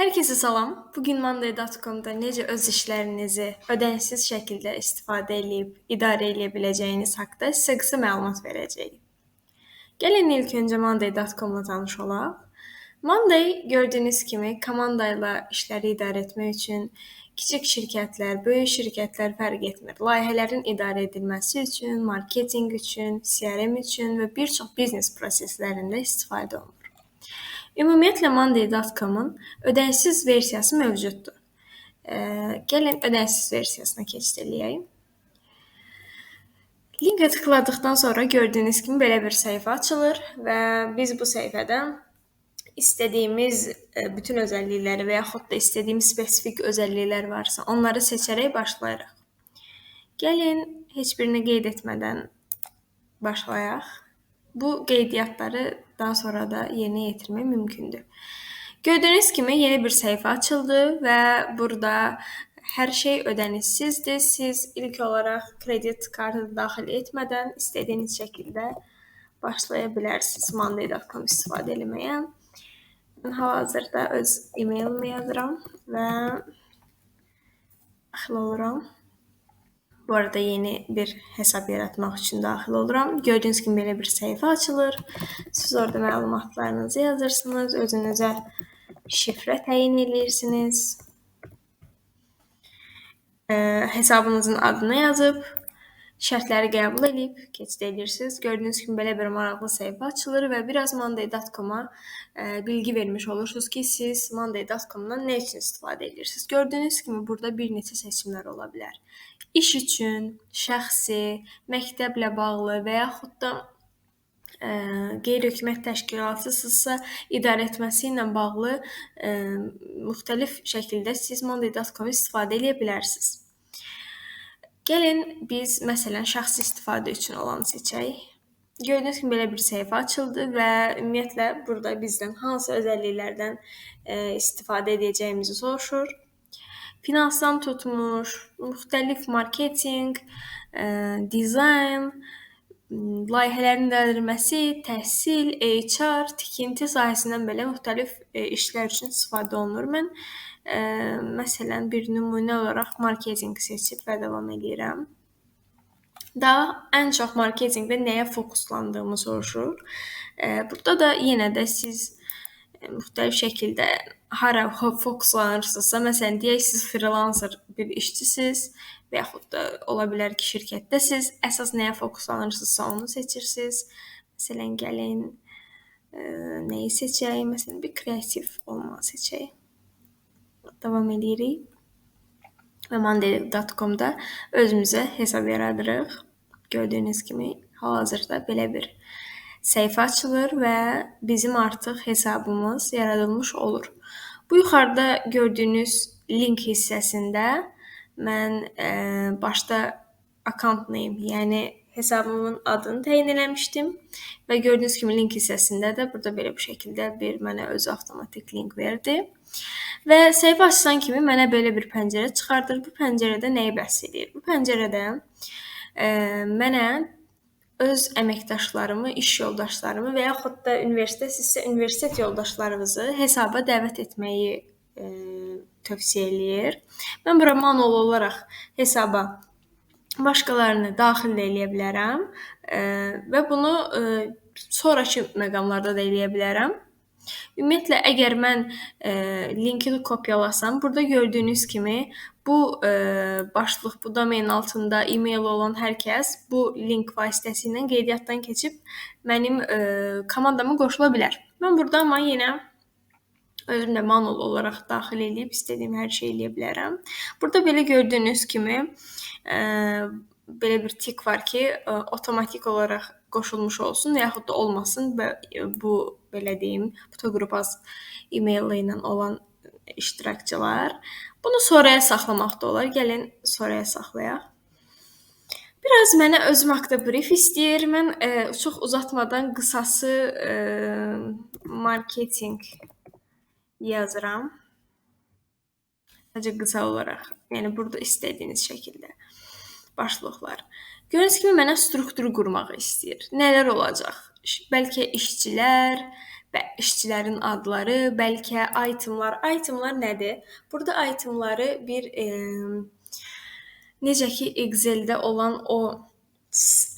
Hər kəsə salam. Bu gün monday.com-da necə öz işlərinizi ödənişsiz şəkildə istifadə edib idarə edə biləcəyiniz haqqında sizə qısa məlumat verəcəyik. Gəlin ilk öncə monday.com-la tanış olaq. Monday gördüyünüz kimi komanda ilə işləri idarə etmək üçün kiçik şirkətlər, böyük şirkətlər fərq etmir. Layihələrin idarə edilməsi üçün, marketinq üçün, CRM üçün və bir çox biznes proseslərində istifadə olunur. Ümumiyyətlə monday.com-un ödənişsiz versiyası mövcuddur. E, gəlin ödənişsiz versiyasına keçid eləyək. Linkə tıkladıqdan sonra gördüyünüz kimi belə bir səhifə açılır və biz bu səhifədə istədiyimiz e, bütün özəllikləri və yaxud da istədiyimiz spesifik özəlliklər varsa, onları seçərək başlayırıq. Gəlin heç birini qeyd etmədən başlayaq. Bu qeydiyyatları daha sonra da yerinə yetirmək mümkündür. Gördüyünüz kimi yeni bir səhifə açıldı və burada hər şey ödənişsizdir. Siz ilk olaraq kredit kartı daxil etmədən istədiyiniz şəkildə başlaya bilərsiniz monday.com istifadə etməyə. Mən hal-hazırda öz e-mailimi yazıram və daxil. Bu arada yeni bir hesab yaratmaq üçün daxil oluram. Gördüyünüz kimi belə bir səhifə açılır. Siz orada məlumatlarınızı yazırsınız, özünüzə şifrə təyin edirsiniz. E, hesabınızın adını yazıb şərtləri qəbul edib keçid edirsiniz. Gördüyünüz kimi belə bir maraqlı səhifə açılır və biraz monday.com-a e, bilgi vermiş olursunuz ki, siz monday.com-dan nə üçün istifadə edirsiniz. Gördüyünüz kimi burada bir neçə seçimlər ola bilər. İş üçün, şəxsi, məktəblə bağlı və yaxud da ə, qeyri-hökumət təşkilatısınızsa, idarə etməsi ilə bağlı ə, müxtəlif şəkildə siz monday.com istifadə edə bilərsiniz. Gəlin biz məsələn şəxsi istifadə üçün olanı seçək. Gördüyünüz kimi belə bir səhifə açıldı və ümumiyyətlə burada bizdən hansı özəlliklərdən e, istifadə edəcəyimizi soruşur. Finansdan tutmuş, müxtəlif marketinq, e, dizayn, layihələrin idarəedilməsi, təhsil, HR, tikinti sahəsindən belə müxtəlif e, işlər üçün istifadə olunur. Mən Ə, məsələn, bir nümunə olaraq marketinq seçib və davam edirəm. Daha ən çox marketinqdə nəyə fokuslandığımı soruşur. Ə, burada da yenə də siz müxtəlif şəkildə hara fokuslanırsınızsa, məsələn, deyək siz freelancer bir işçisiz və yaxud da ola bilər ki, şirkətdəsiz, əsas nəyə fokuslanırsınızsa onu seçirsiniz. Məsələn, gəlin ə, nəyi seçək? Məsələn, bir kreativ olmağı seçək davam edirik və monday.com-da özümüzə hesab yaradırıq. Gördüyünüz kimi hal-hazırda belə bir səhifə açılır və bizim artıq hesabımız yaradılmış olur. Bu yuxarıda gördüyünüz link hissəsində mən ə, başda account name, yəni hesabımın adını təyin eləmişdim və gördüyünüz kimi link hissəsində də burada belə bir şəkildə bir mənə öz avtomatik link verdi. Və səhifə açılan kimi mənə belə bir pəncərə çıxardır. Bu pəncərədə nəyi bəhs edir? Bu pəncərədə ə, mənə öz əməkdaşlarımı, iş yoldaşlarımı və yaxud da universitetsə universitet yoldaşlarınızı hesaba dəvət etməyi ə, tövsiyə eləyir. Mən bura manual olaraq hesaba başqalarını daxil eləyə bilərəm ə, və bunu ə, sonrakı məqamlarda da eləyə bilərəm. Ümumiyyətlə, əgər mən e, linki kopyalasam, burada gördüyünüz kimi bu e, başlıq, bu domen altında e-mail olan hər kəs bu link vasitəsilə qeydiyyatdan keçib mənim e, komandama qoşula bilər. Mən burada amma yenə özüm də manual olaraq daxil edib istədiyim hər şeyi eləyə bilərəm. Burada belə gördüyünüz kimi e, belə bir tik var ki, e, avtomatik olaraq qoşulmuş olsun, yaxud da olmasın və bu belə deyim, Photograph e-mail ilə olan iştirakçılar. Bunu sonraya saxlamaq da olar. Gəlin sonraya saxlayaq. Biraz mənə özüm haqqında brief istəyir. Mən e, çox uzatmadan qısası e, marketinq yazıram. Sadəcə qısa olaraq. Yəni burada istədiyiniz şəkildə başlıqlar. Gördüyünüz kimi mənə struktur qurmağı istəyir. Nələr olacaq? Bəlkə işçilər, və işçilərin adları, bəlkə itemlar. Itemlar nədir? Burada itemları bir e, necə ki Excel-də olan o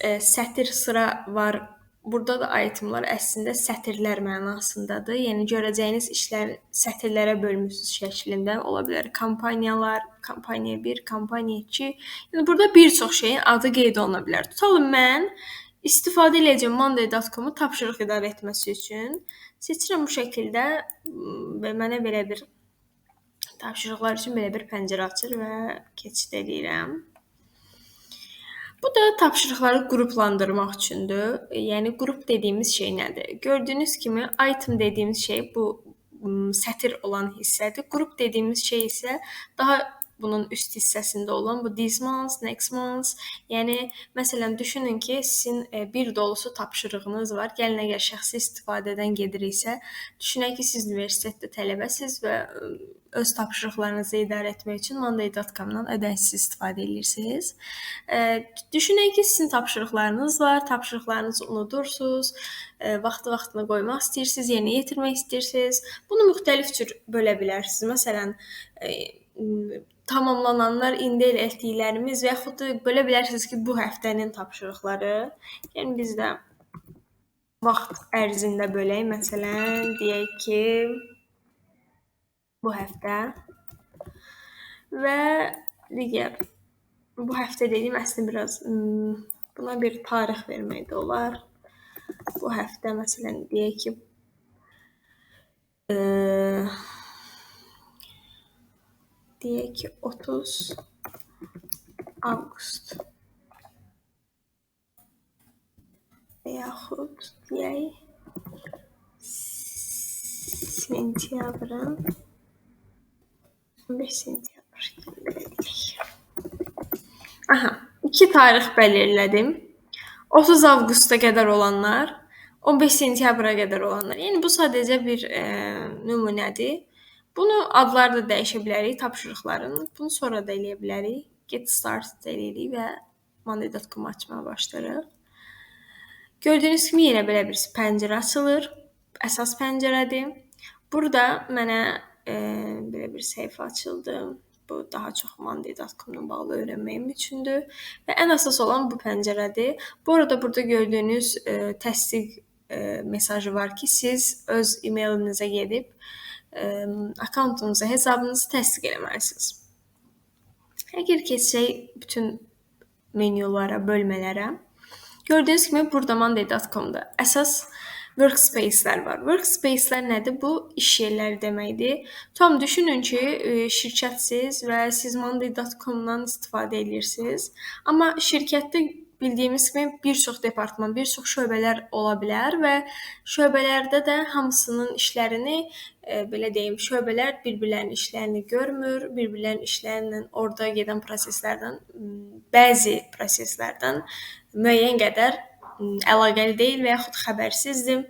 e, sətir sıra var. Burada da itemlar əslində sətirlər mənasındadır. Yəni görəcəyiniz işlər sətirlərə bölmüsünüz şəklində ola bilər. Kampaniyalar, kampaniya 1, kampaniya 2. Yəni burada bir çox şeyin adı qeyd oluna bilər. Tutalım mən istifadə edəcəm monday.com-u tapşırıq idarə etməsi üçün. Seçirəm bu şəkildə və mənə belə bir tapşırıqlar üçün belə bir pəncərə açır və keçid edirəm. Bu da tapşırıqları qruplandırmaq üçündür. Yəni qrup dediyimiz şey nədir? Gördüyünüz kimi item dediyimiz şey bu sətir olan hissədir. Qrup dediyimiz şey isə daha bunun üst hissəsində olan bu this month, next month. Yəni məsələn düşünün ki, sizin e, bir dolusu tapşırığınız var. Gəlin əgər şəxsi istifadədən gediriksə, düşünək ki, siz universitetdə tələbəsiz və e, öz tapşırıqlarınızı idarə etmək üçün monday.com-dan ödənişsiz istifadə edirsiniz. E, düşünək ki, sizin tapşırıqlarınız var, tapşırıqlarınızı unudursunuz, vaxtı-vaxtına qoymaq istəyirsiniz, yerinə yetirmək istəyirsiniz. Bunu müxtəlif cür bölə bilərsiniz. Məsələn, tamamlananlar indi el etdiklərimiz və yaxud da bölə bilərsiniz ki, bu həftənin tapşırıqları. Yəni biz də vaxt ərzində bölək. Məsələn, deyək ki, bu həftə və digər bu həftə dediyim əslində biraz buna bir tarix vermək də olar. Bu həftə məsələn deyək ki, deyək ki 30 avqust və yaxud deyək sentyabrın 15 sentyabr. Aha, iki tarix belirlədim. 30 avqusta qədər olanlar, 15 sentyabra qədər olanlar. Yəni bu sadəcə bir e, nümunədir. Bunu adlar da dəyişə bilərik tapşırıqların. Bunu sonra da eləyə bilərik. Get started eləyirik və monday.com açmağa başlayırıq. Gördüyünüz kimi yenə belə bir pəncərə açılır. Əsas pəncərədir. Burada mənə e, belə bir səhifə açıldı. Bu daha çox monday.com-la bağlı öyrənməyim üçündür və ən əsas olan bu pəncərədir. Bu arada burada gördüyünüz e, təsdiq e, mesajı var ki, siz öz e-mailinizə gedib akkauntunuza, hesabınızı təsdiq etməlisiniz. Əgər keçsək bütün menyulara, bölmələrə, gördüyünüz kimi burada monday.com-da əsas workspace-lər var. Workspace-lər nədir? Bu iş yerləri deməkdir. Tam düşünün ki, şirkətsiz və siz monday.com-dan istifadə edirsiniz. Amma şirkətdə bildiyimiz kimi bir çox departman, bir çox şöbələr ola bilər və şöbələrdə də hamısının işlərini e, belə deyim, şöbələr bir-birlərinin işlərini görmür, bir-birlərinin işlərlə orada gedən proseslərdən bəzi proseslərdən müəyyən qədər əlaqəli deyil və yaxud xəbərsizdir.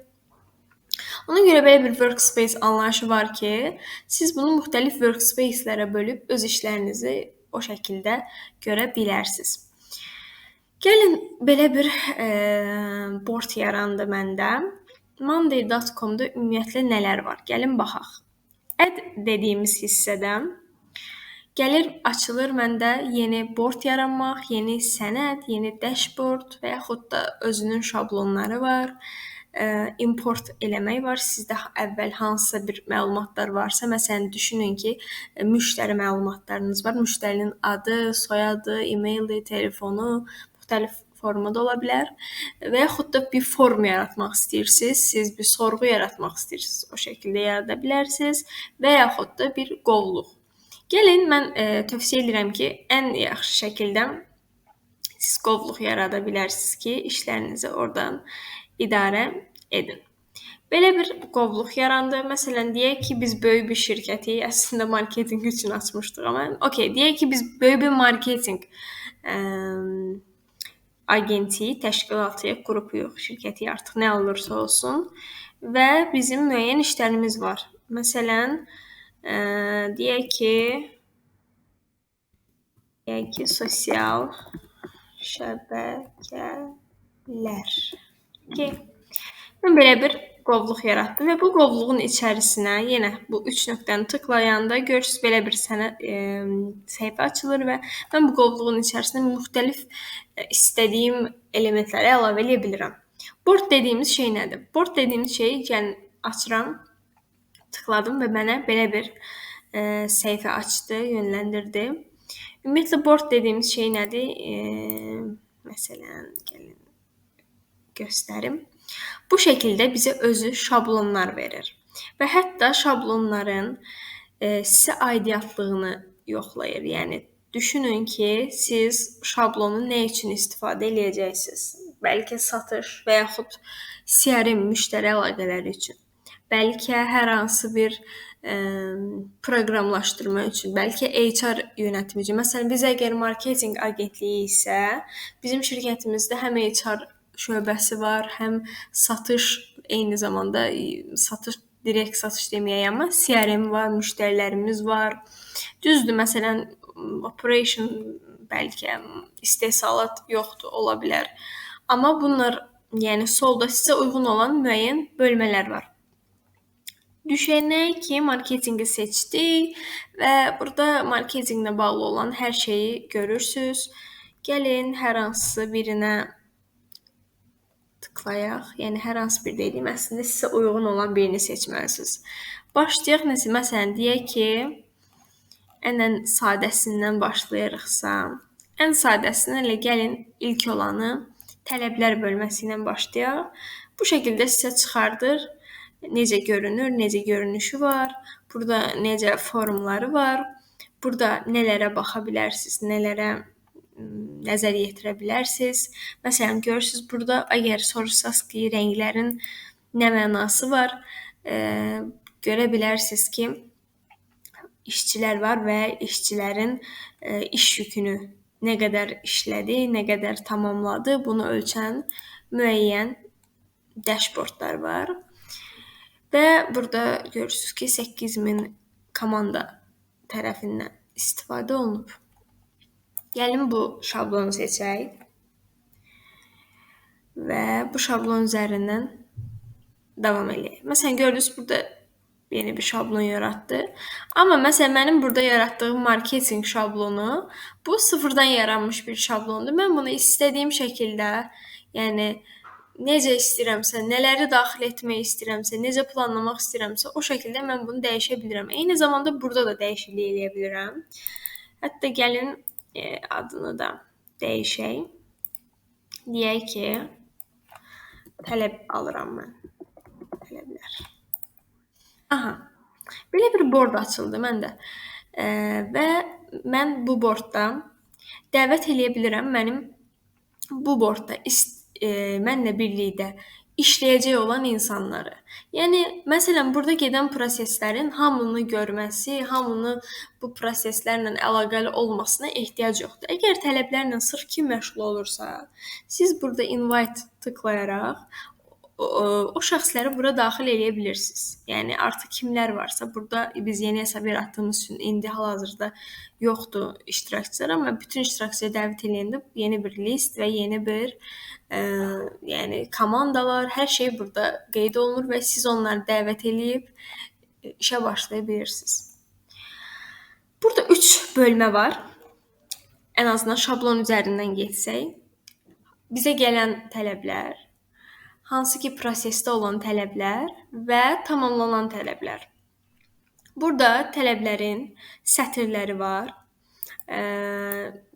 Ona görə belə bir workspace anlayışı var ki, siz bunu müxtəlif workspace-lərə bölüb öz işlərinizi o şəkildə görə bilərsiniz. Gəlin belə bir e, board yarandı məndə. Monday.com-da ümumiyyətlə nələr var? Gəlin baxaq. Add dediyimiz hissədən gəlir açılır məndə yeni board yaranmaq, yeni sənəd, yeni dashboard və yaxud da özünün şablonları var. import eləmək var. Sizdə əvvəl hansısa bir məlumatlar varsa, məsələn düşünün ki, müştəri məlumatlarınız var. Müştərinin adı, soyadı, e-maili, telefonu, müxtəlif formada ola bilər və yaxud da bir form yaratmaq istəyirsiniz, siz bir sorğu yaratmaq istəyirsiniz, o şəkildə yarada bilərsiniz və yaxud da bir qovluq. Gəlin mən e, tövsiyə edirəm ki, ən yaxşı şəkildə siz qovluq yarada bilərsiniz ki, işlərinizi oradan idarə edin. Belə bir qovluq yarandı. Məsələn, deyək ki, biz böyük bir şirkəti əslində marketinq üçün açmışdıq, amma okey, deyək ki, biz böyük bir marketinq ə, agentliyi, təşkilatı, qrupuyuq, şirkəti artıq nə olursa olsun və bizim müəyyən işlərimiz var. Məsələn, ə, deyək ki, deyək ki, sosial şəbəkələr. Okay. Mən belə bir qovluq yaratdım və bu qovluğun içərisinə yenə bu üç nöqtəni tıklayanda görürsüz belə bir sənə e, səhifə açılır və mən bu qovluğun içərisinə müxtəlif e, istədiyim elementləri əlavə edə bilirəm. Board dediyimiz şey nədir? Board dediyimiz şey, yəni açıram, tıkladım və mənə belə bir e, səhifə açdı, yönləndirdi. Ümumiyyətlə board dediyimiz şey nədir? E, məsələn, gəlin göstərim. Bu şəkildə bizə özü şablonlar verir və hətta şablonların e, sizə aidiyyətliyini yoxlayır. Yəni düşünün ki, siz şablonu nə üçün istifadə edəcəksiniz? Bəlkə satış və yaxud CRM müştəri əlaqələri üçün. Bəlkə hər hansı bir ə, proqramlaşdırma üçün, bəlkə HR yönətimi üçün. Məsələn, biz əgər marketinq agentliyi isə, bizim şirkətimizdə həm HR şöbəsi var, həm satış eyni zamanda satış direkt satış deməyək, amma CRM var, müştərilərimiz var. Düzdür, məsələn, operation bəlkə istehsalat yoxdur, ola bilər. Amma bunlar, yəni solda sizə uyğun olan müəyyən bölmələr var. Düşənək ki, marketinqi seçdik və burada marketinqlə bağlı olan hər şeyi görürsüz. Gəlin hər hansı birinə tıklayaq. Yəni hər hansı bir dediyim əslində sizə uyğun olan birini seçməlisiniz. Başlayaq nəsə məsələn deyək ki, ən sadəsindən başlayırıqsa, ən sadəsindən elə gəlin ilk olanı tələblər bölməsi ilə başlayaq. Bu şəkildə sizə çıxardır. Necə görünür, necə görünüşü var. Burada necə formları var. Burada nələrə baxa bilərsiniz, nələrə nəzər yetirə bilərsiniz. Məsələn, görürsüz burada əgər soruşsaz ki, rənglərin nə mənası var, e, görə bilərsiniz ki, işçilər var və işçilərin e, iş yükünü nə qədər işlədi, nə qədər tamamladı, bunu ölçən müəyyən dashboardlar var. Və burada görürsüz ki, 8000 komanda tərəfindən istifadə olunub. Gəlin bu şablonu seçək. Və bu şablon üzərindən davam eləyək. Məsələn, gördünüz burada yeni bir şablon yaratdı. Amma məsələn mənim burada yaratdığım marketinq şablonu bu sıfırdan yaranmış bir şablondur. Mən bunu istədiyim şəkildə, yəni necə istəyirəmsə, nələri daxil etmək istəyirəmsə, necə planlamaq istəyirəmsə, o şəkildə mən bunu dəyişə bilirəm. Eyni zamanda burada da dəyişiklik eləyə bilirəm. Hətta gəlin e, adını da dəyişək. Deyək ki, tələb alıram mən. Aha. Belə bir board açıldı məndə. E, və mən bu boardda dəvət eləyə bilirəm mənim bu boardda e, mənlə birlikdə işləyəcək olan insanları. Yəni məsələn burada gedən proseslərin hamını görməsi, hamını bu proseslərlə əlaqəli olmasına ehtiyac yoxdur. Əgər tələblərlə sırf kim məşğul olursa, siz burada invite tıklayaraq o, şəxsləri bura daxil eləyə bilirsiniz. Yəni artıq kimlər varsa, burada biz yeni hesab yaratdığımız üçün indi hal-hazırda yoxdur iştirakçılar, amma bütün iştirakçıları dəvət edəndə yeni bir list və yeni bir ə, yəni komandalar, hər şey burada qeyd olunur və siz onları dəvət eləyib işə başlaya bilirsiniz. Burada 3 bölmə var. Ən azından şablon üzərindən getsək, bizə gələn tələblər, hansı ki prosesdə olan tələblər və tamamlanan tələblər. Burada tələblərin sətirləri var. Ə,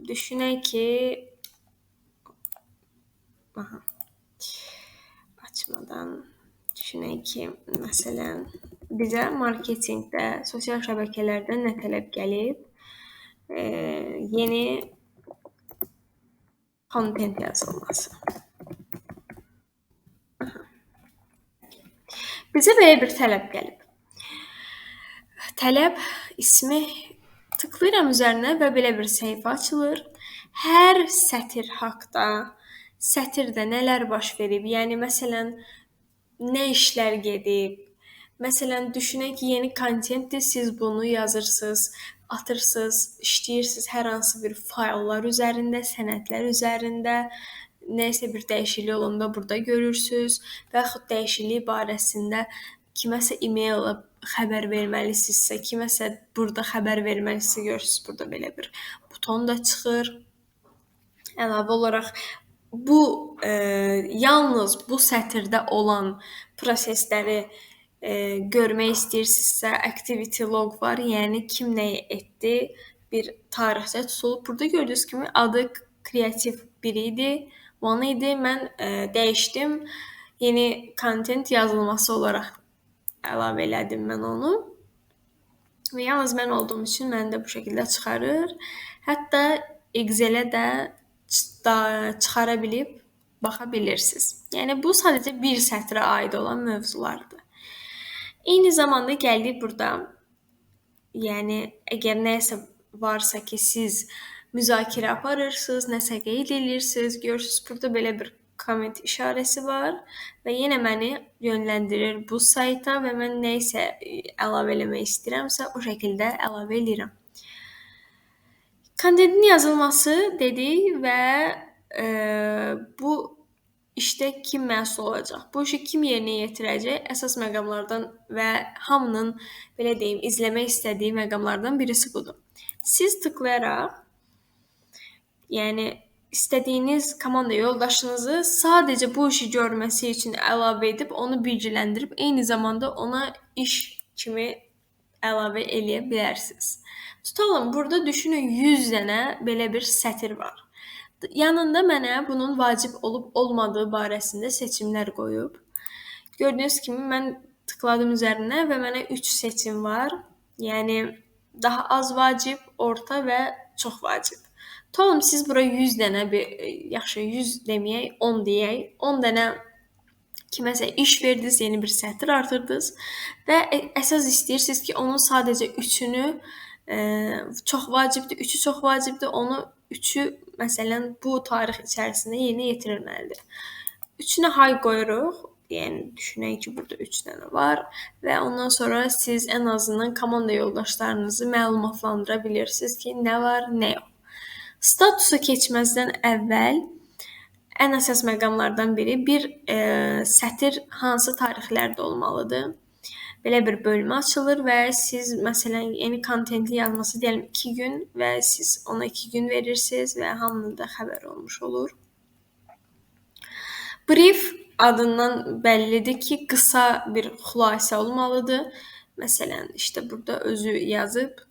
düşünək ki, aha. Açmadan düşünək ki, məsələn, bizə marketinqdə, sosial şəbəkələrdə nə tələb gəlib? E, yeni kontent yazılması. Bizə belə bir tələb gəlib. Tələb ismi tıklayıram üzərinə və belə bir səhifə açılır. Hər sətir haqqda, sətirdə nələr baş verib, yəni məsələn nə işlər gedib, Məsələn, düşünək ki, yeni kontentdir, siz bunu yazırsınız, atırsınız, işləyirsiniz hər hansı bir fayllar üzərində, sənədlər üzərində, nəsə bir dəyişiklik olanda burada görürsüz və yaxud dəyişiklik barəsində kiməsə e-mail xəbər verməlisinizsə, kiməsə burada xəbər verməlisinizsə görürsüz burada belə bir buton da çıxır. Əlavə olaraq bu e, yalnız bu sətirdə olan prosesləri e, görmək istəyirsinizsə, activity log var, yəni kim nəyi etdi, bir tarixçə tutulub. Burada gördüyünüz kimi adı kreativ biri idi, one idi. Mən e, dəyişdim. Yeni content yazılması olaraq əlavə elədim mən onu. Və yalnız mən olduğum üçün məni də bu şəkildə çıxarır. Hətta Excel-ə də çıxara bilib baxa bilirsiniz. Yəni bu sadəcə bir sətrə aid olan mövzulardır. Eyni zamanda gəldik burada. Yəni əgər nəsə varsa ki, siz müzakirə aparırsınız, nəsə qeyd edirsiniz, görürsüz burada belə bir komment işarəsi var və yenə məni yönləndirir bu sayta və mən nə isə əlavə eləmək istəyirəmsə, o şəkildə əlavə edirəm. Kontentin yazılması dedik və e, bu işdə kim məsul olacaq? Bu işi kim yerinə yetirəcək? Əsas məqamlardan və hamının belə deyim, izləmək istədiyi məqamlardan birisi budur. Siz tıklayaraq yəni istədiyiniz komanda yoldaşınızı sadəcə bu işi görməsi üçün əlavə edib onu bilgiləndirib eyni zamanda ona iş kimi əlavə eləyə bilərsiniz. Tutalım, burada düşünün 100 dənə belə bir sətir var. Yanında mənə bunun vacib olub olmadığı barəsində seçimlər qoyub. Gördüyünüz kimi mən tıkladım üzərinə və mənə 3 seçim var. Yəni daha az vacib, orta və çox vacib. Tutalım siz bura 100 dənə bir yaxşı 100 deməyək, 10 deyək. 10 dənə kiməsə iş verdiniz, yeni bir sətir artırdınız və əsas istəyirsiniz ki, onun sadəcə 3-ünü e, çox vacibdir, 3-ü çox vacibdir, onu 3-ü məsələn bu tarix içərisində yerinə yetirilməlidir. 3-ünə hay qoyuruq. Yəni düşünək ki, burada 3 dənə var və ondan sonra siz ən azından komanda yoldaşlarınızı məlumatlandıra bilirsiniz ki, nə var, nə yox. Statusa keçməzdən əvvəl ən əsas məqamlardan biri bir e, sətir hansı tarixlərdə olmalıdır. Belə bir bölmə açılır və siz məsələn yeni kontenti yazması deyəlim 2 gün və siz ona 2 gün verirsiniz və hamının da xəbəri olmuş olur. Brief adından bəllidir ki, qısa bir xülasə olmalıdır. Məsələn, işte burada özü yazıb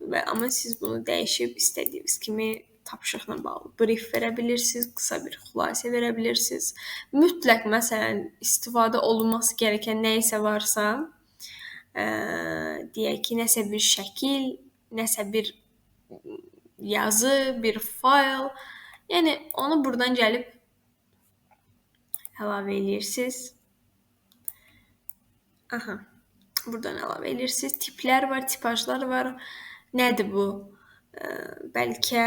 və amma siz bunu dəyişib istədiyiniz kimi tapşırıqla bağlı brief verə bilirsiniz, qısa bir xülasə verə bilirsiniz. Mütləq məsələn istifadə olunması gərəkən nə isə varsa, ə, deyək ki, nəsə bir şəkil, nəsə bir yazı, bir fayl, yəni onu burdan gəlib əlavə eləyirsiniz. Aha. Buradan əlavə eləyirsiniz. Tiplər var, tipajlar var. Nədir bu? Ə, bəlkə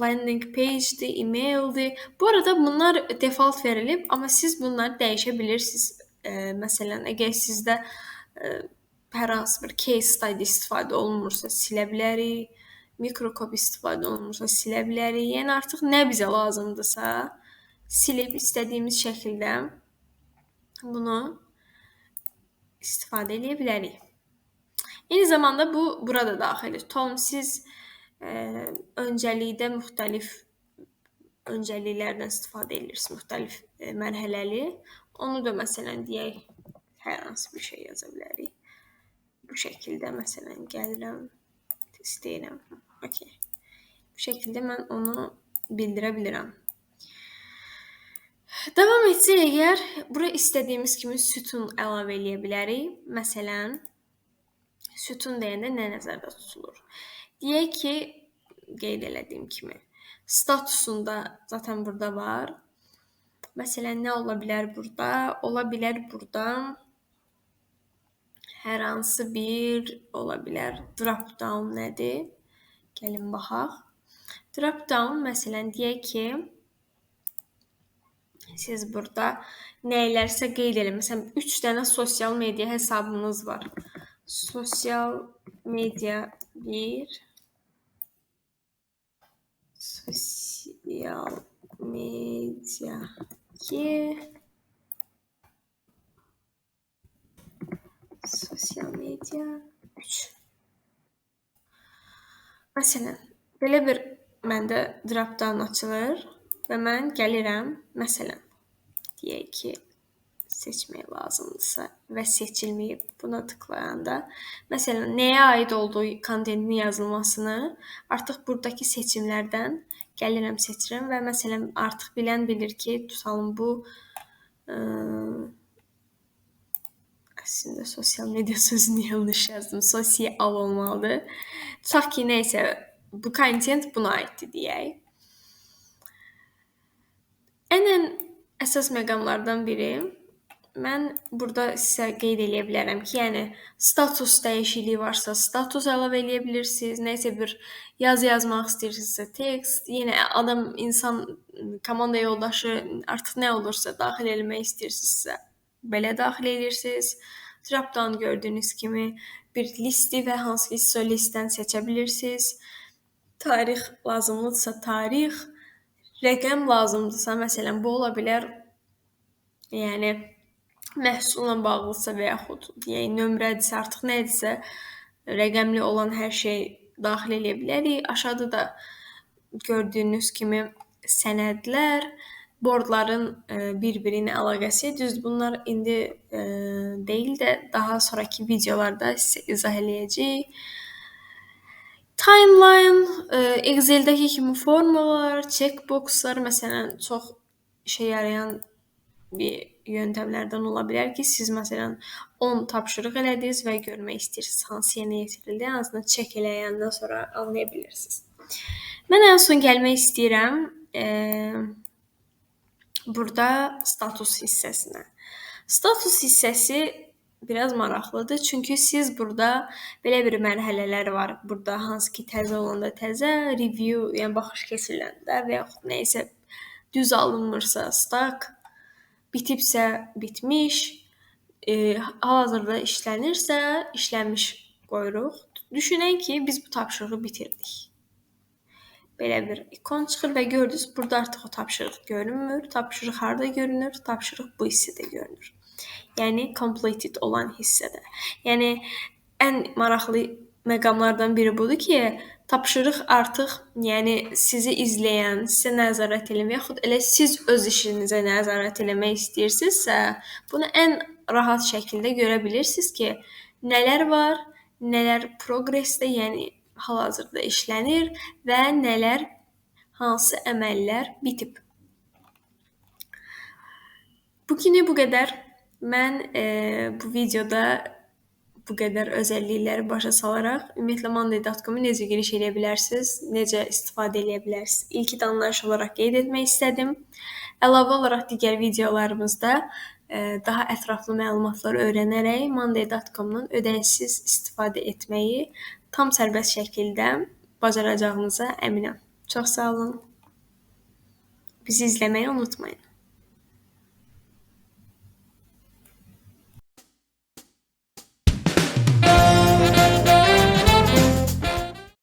landing page'dir, e-maildir. Bu arada bunlar default verilib, amma siz bunları dəyişə bilirsiniz. E, məsələn, əgər sizdə e, hər hansı bir case study istifadə olunmursa, silə bilərik. Mikrokop istifadə olunmursa, silə bilərik. Yəni artıq nə bizə lazımdırsa, silib istədiyimiz şəkildə bunu istifadə edə bilərik. Eyni zamanda bu burada daxildir. Tom siz öncəlikdə müxtəlif öncəliklərdən istifadə edirsiniz, müxtəlif ə, mərhələli. Onu da məsələn deyək, hər hansı bir şey yaza bilərik. Bu şəkildə məsələn gəlirəm, istəyirəm. Okay. Bu şəkildə mən onu bildirə bilirəm. Davam etsək əgər, bura istədiyimiz kimi sütun əlavə eləyə bilərik. Məsələn, sütun deyəndə nə nəzərdə tutulur? Deyək ki, qeyd elədiyim kimi, statusunda zaten burada var. Məsələn, nə ola bilər burada? Ola bilər burada hər hansı bir ola bilər drop down nədir? Gəlin baxaq. Drop down məsələn deyək ki, siz burada nəylərsə qeyd eləyin. Məsələn, 3 dənə sosial media hesabınız var. Sosial media 1 sosial media 2 sosial media 3 Məsələn, belə bir məndə drop down açılır və mən gəlirəm, məsələn, deyək ki, seçmək lazımdırsa və seçilməyib buna tıklayanda, məsələn, nəyə aid olduğu kontentin yazılmasını artıq burdakı seçimlərdən gəlirəm, seçirəm və məsələn, artıq bilən bilir ki, tutalım bu ıı, əslində sosial media sözünü yanlış yazdım. Sosial olmalıdır. Tutaq ki, nəysə bu kontent buna aiddir deyək. Ən əsas məqamlardan biri mən burada sizə qeyd eləyə bilərəm ki, yəni status dəyişikliyi varsa, status əlavə eləyə bilirsiniz. Nəsə bir yazı yazmaq istəyirsinizsə, tekst, yenə adam, insan, komanda yoldaşı artıq nə olursa daxil eləmək istəyirsinizsə, belə daxil edirsiniz. Drop down gördüyünüz kimi bir listi və hansı o listdən seçə bilirsiniz. Tarix lazımlıdırsa tarix, rəqəm lazımdırsa, məsələn, bu ola bilər, yəni məhsulla bağlıdırsa və yaxud deyək nömrədirsə, artıq nə idisə, rəqəmli olan hər şey daxil eləyə bilərik. Aşağıda da gördüyünüz kimi sənədlər, boardların bir-biri ilə əlaqəsi, düzdür, bunlar indi deyil də daha sonrakı videolarda sizə izah eləyəcəyik. Timeline, Excel-dəki kimi formalar, checkboxlar, məsələn, çox işə yarayan bir yöntəmlərdən ola bilər ki, siz məsələn 10 tapşırıq elədiniz və görmək istəyirsiniz hansı yerinə yetirildi, hansını check eləyəndən sonra anlaya bilirsiniz. Mən ən son gəlmək istəyirəm burada status hissəsinə. Status hissəsi biraz maraqlıdır, çünki siz burada belə bir mərhələlər var. Burada hansı ki, təzə olanda təzə, review, yəni baxış keçiriləndə və yaxud nə düz alınmırsa stuck, bitibsə bitmiş, hal-hazırda işlənirsə işləmiş qoyuruq. Düşünək ki, biz bu tapşırığı bitirdik. Belə bir ikon çıxır və gördünüz, burada artıq o tapşırıq görünmür. Tapşırıq harda görünür? Tapşırıq bu hissədə görünür. Yəni completed olan hissədə. Yəni ən maraqlı məqamlardan biri budur ki, tapşırıq artıq, yəni sizi izləyən, sizə nəzarət edən və yaxud elə siz öz işinizə nəzarət eləmək istəyirsinizsə, bunu ən rahat şəkildə görə bilirsiniz ki, nələr var, nələr progressdə, yəni hal-hazırda işlənir və nələr, hansı əməllər bitib. Bu günü bu qədər. Mən bu videoda bu qədər özəllikləri başa salaraq ümumiyyətlə monday.com-u necə giriş eləyə bilərsiniz, necə istifadə eləyə bilərsiniz, ilkin anlayış olaraq qeyd etmək istədim. Əlavə olaraq digər videolarımızda daha ətraflı məlumatlar öyrənərək monday.com-dan ödənişsiz istifadə etməyi tam sərbəst şəkildə bacaracağınıza əminəm. Çox sağ olun. Bizi izləməyi unutmayın.